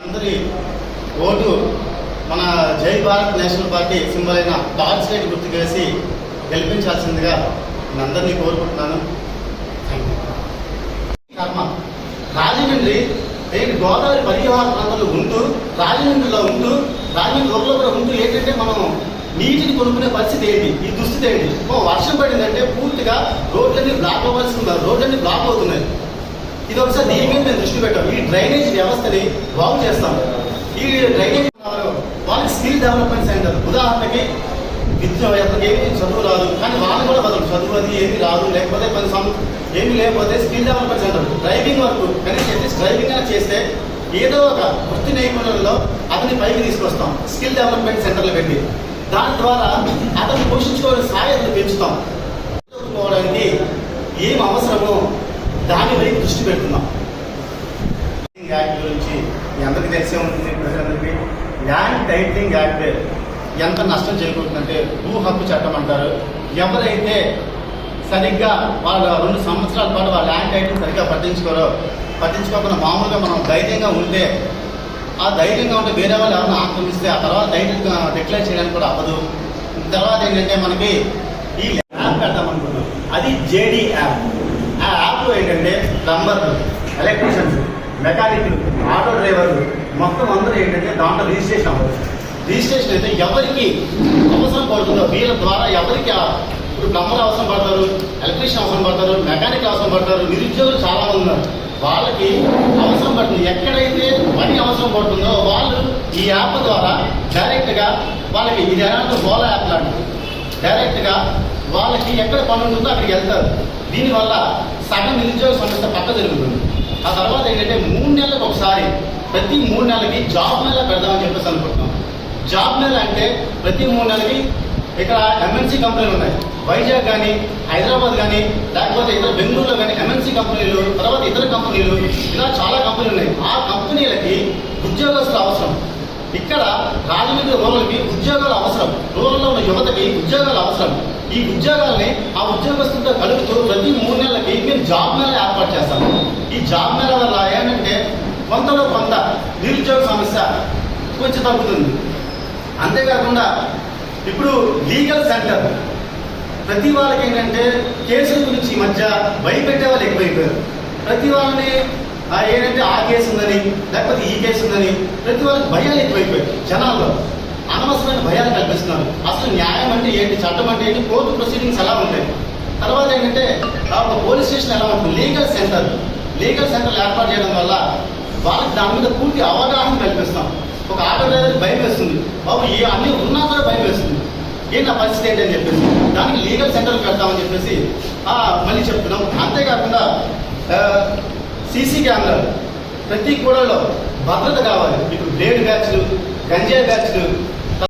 అందరి ఓటు మన Jai Bharat national party symbol అయిన టార్చ్ లైట్ గుర్తు వేసి గెలిపించాల్సిందిగా నేను అందరినీ కోరుకుంటున్నాను. కర్మ. రాజమండ్రి ఏంటి గోదావరి పరివాహ ప్రాంతంలో ఉంటూ రాజమండ్రిలో ఉంటూ రాజమండ్రి ఊర్లో కూడా ఉంటూ ఏంటంటే మనం నీటిని కొనుక్కునే పరిస్థితి ఏంటి? ఈ దుస్థితి ఏంటి? ఓ వర్షం పడిందంటే పూర్తిగా రోడ్లన్నీ బ్లాక్ అవ్వాల్సి ఉంది రోడ్లన్నీ బ్లాక్ అవుతున్నాయి. ఇది ఒకసారి దీని మీద మేము దృష్టి పెట్టాం. ఈ డ్రైనేజ్ వ్యవస్థని బాగు చేస్తాం. ఈ డ్రైనేజ్ వాళ్ళకి స్కిల్ డెవలప్మెంట్ సెంటర్. ఉదాహరణకి విద్య ఏమి చదువు రాదు. కానీ వాళ్ళు కూడా బదులు చదువు అది ఏమి రాదు. లేకపోతే కొన్ని సం ఏమి లేకపోతే స్కిల్ డెవలప్మెంట్ సెంటర్. డ్రైవింగ్ వరకు కనీసం అట్లీస్ట్ డ్రైవింగ్ అయినా చేస్తే ఏదో ఒక వృత్తి నైపుణ్యంలో అతని పైకి తీసుకొస్తాం. స్కిల్ డెవలప్మెంట్ సెంటర్లు పెట్టి. దాని ద్వారా అతను పోషించుకోవడం సాయతను పెంచుతాం. పోవడానికి ఏం అవసరమో దాని వైపు దృష్టి పెడుతున్నాం. యాక్ట్ గురించి మీ అందరికీ తెలిసే ఉంటుంది ప్రజలందరికీ. ల్యాండ్ టైటిలింగ్ యాక్ట్ ఎంత నష్టం చేకూరుతుందంటే భూ హక్కు చట్టం అంటారు. ఎవరైతే సరిగ్గా వాళ్ళ రెండు సంవత్సరాల పాటు వాళ్ళ ల్యాండ్ టైటిల్ సరిగ్గా పట్టించుకోరో పట్టించుకోకుండా మామూలుగా మనం ధైర్యంగా ఉంటే ఆ ధైర్యంగా ఉంటే వేరే వాళ్ళు ఎవరైనా ఆక్రమిస్తే ఆ తర్వాత ధైర్యంగా డిక్లేర్ చేయడానికి కూడా అవ్వదు. తర్వాత ఏంటంటే మనకి ఈ యాప్ పెడతాం అనుకున్నాం అది జేడీ యాప్ ఆ యాప్లో ఏంటంటే ప్లంబర్లు ఎలక్ట్రీషియన్స్ మెకానిక్లు ఆటో డ్రైవర్లు మొత్తం అందరూ ఏంటంటే దాంట్లో రిజిస్ట్రేషన్ అవ్వచ్చు రిజిస్ట్రేషన్ అయితే ఎవరికి అవసరం పడుతుందో వీళ్ళ ద్వారా ఎవరికి ఆ- ఇప్పుడు ప్లంబర్ అవసరం పడతారు ఎలక్ట్రీషియన్ అవసరం పడతారు మెకానిక్ అవసరం పడతారు నిరుద్యోగులు చాలామంది ఉన్నారు. వాళ్ళకి అవసరం పడుతుంది. ఎక్కడైతే మనీ అవసరం పడుతుందో వాళ్ళు ఈ యాప్ ద్వారా డైరెక్ట్గా వాళ్ళకి ఇది ఎలాంటి ఓలా యాప్ లాంటిది. డైరెక్ట్గా వాళ్ళకి ఎక్కడ పని ఉంటుందో అక్కడికి వెళ్తారు. దీనివల్ల సగం నిరుద్యోగ సమస్య పక్క జరుగుతుంది ఆ తర్వాత ఏంటంటే మూడు నెలలకు ఒకసారి ప్రతి మూడు నెలలకి జాబ్ నెల పెడదామని చెప్పేసి అనుకుంటున్నాం. జాబ్ నెల అంటే ప్రతి మూడు నెలలకి ఇక్కడ ఎంఎన్సీ కంపెనీలు ఉన్నాయి. వైజాగ్ కానీ హైదరాబాద్ కానీ లేకపోతే ఇతర బెంగళూరులో కానీ ఎంఎన్సీ కంపెనీలు తర్వాత ఇతర కంపెనీలు ఇలా చాలా కంపెనీలు ఉన్నాయి. ఆ కంపెనీలకి ఉద్యోగస్తులు అవసరం. ఇక్కడ రాజమండ్రి రూరల్కి ఉద్యోగాలు అవసరం. రూరల్లో ఉన్న యువతకి ఉద్యోగాలు అవసరం. ఈ ఉద్యోగాల్ని ఆ ఉద్యోగస్తులతో కలుపుతూ ప్రతి మూడు నెలలకి మేము జాబ్ మేళ ఏర్పాటు చేస్తాము ఈ జాబ్ మేళ వల్ల ఏంటంటే కొంతలో కొంత నిరుద్యోగ సమస్య కొంచెం తగ్గుతుంది అంతేకాకుండా ఇప్పుడు లీగల్ సెంటర్ ప్రతి వాళ్ళకి ఏంటంటే కేసుల గురించి ఈ మధ్య భయపెట్టే వాళ్ళు ఎక్కువైపోయారు. ప్రతి వాళ్ళని ఏంటంటే ఆ కేసు ఉందని లేకపోతే ఈ కేసు ఉందని ప్రతి వాళ్ళకి భయాలు ఎక్కువైపోయాయి జనాల్లో. అనవసరమైన భయాలు కల్పిస్తున్నారు. అసలు న్యాయం అంటే ఏంటి చట్టం అంటే ఏంటి కోర్టు ప్రొసీడింగ్స్ ఎలా ఉంటాయి? తర్వాత ఏంటంటే ఒక పోలీస్ స్టేషన్ ఎలా ఉంటుంది? లీగల్ సెంటర్ లీగల్ సెంటర్ ఏర్పాటు చేయడం వల్ల వాళ్ళకి దాని మీద పూర్తి అవగాహన కల్పిస్తాం. ఒక ఆటో డ్రైవర్కి భయం వేస్తుంది. బాబు ఏ అన్ని ఉన్నా కూడా భయం వేస్తుంది. ఏంటి నా పరిస్థితి ఏంటి అని చెప్పేసి. దానికి లీగల్ సెంటర్ పెడతామని చెప్పేసి మళ్ళీ చెప్తున్నాం. అంతేకాకుండా సీసీ కెమెరాలు. ప్రతి కూడలో భద్రత కావాలి. ఇప్పుడు బ్లేడ్ బ్యాచ్లు గంజాయి బ్యాచ్లు